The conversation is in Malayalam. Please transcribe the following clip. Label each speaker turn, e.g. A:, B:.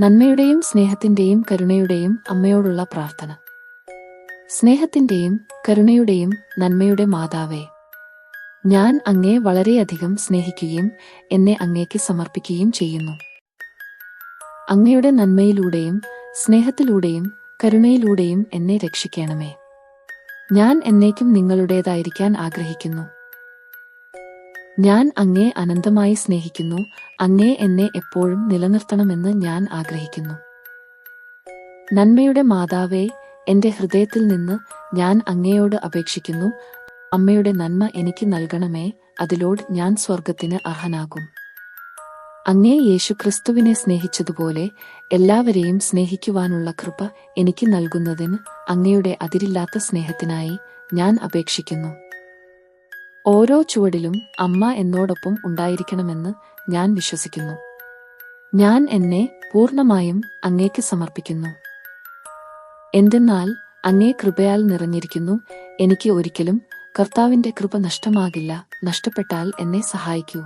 A: നന്മയുടെയും സ്നേഹത്തിന്റെയും കരുണയുടെയും അമ്മയോടുള്ള പ്രാർത്ഥന. സ്നേഹത്തിന്റെയും കരുണയുടെയും നന്മയുടെ മാതാവേ ഞാൻ അങ്ങേ വളരെയധികം സ്നേഹിക്കുകയും എന്നെ അങ്ങേക്ക് സമർപ്പിക്കുകയും ചെയ്യുന്നു. അങ്ങയുടെ നന്മയിലൂടെയും സ്നേഹത്തിലൂടെയും കരുണയിലൂടെയും എന്നെ രക്ഷിക്കണമേ. ഞാൻ എന്നേക്കും നിങ്ങളുടേതായിരിക്കാൻ ആഗ്രഹിക്കുന്നു. ഞാൻ അങ്ങേ അനന്തമായി സ്നേഹിക്കുന്നു. അങ്ങേ എന്നെ എപ്പോഴും നിലനിർത്തണമെന്ന് ഞാൻ ആഗ്രഹിക്കുന്നു. നന്മയുടെ മാതാവേ എന്റെ ഹൃദയത്തിൽ നിന്ന് ഞാൻ അങ്ങയോട് അപേക്ഷിക്കുന്നു. അമ്മയുടെ നന്മ എനിക്ക് നൽകണമേ അതിലോട് ഞാൻ സ്വർഗത്തിന് അർഹനാകും. അങ്ങേ യേശുക്രിസ്തുവിനെ സ്നേഹിച്ചതുപോലെ എല്ലാവരെയും സ്നേഹിക്കുവാനുള്ള കൃപ എനിക്ക് നൽകുന്നതിന് അങ്ങയുടെ അതിരില്ലാത്ത സ്നേഹത്തിനായി ഞാൻ അപേക്ഷിക്കുന്നു. ഓരോ ചുവടിലും അമ്മ എന്നോടൊപ്പം ഉണ്ടായിരിക്കണമെന്ന് ഞാൻ വിശ്വസിക്കുന്നു. ഞാൻ എന്നെ പൂർണമായും അങ്ങേക്ക് സമർപ്പിക്കുന്നു. എന്തെന്നാൽ അങ്ങേ കൃപയാൽ നിറഞ്ഞിരിക്കുന്നു എനിക്ക് ഒരിക്കലും കർത്താവിന്റെ കൃപ നഷ്ടമാകില്ല നഷ്ടപ്പെട്ടാൽ എന്നെ സഹായിക്കൂ.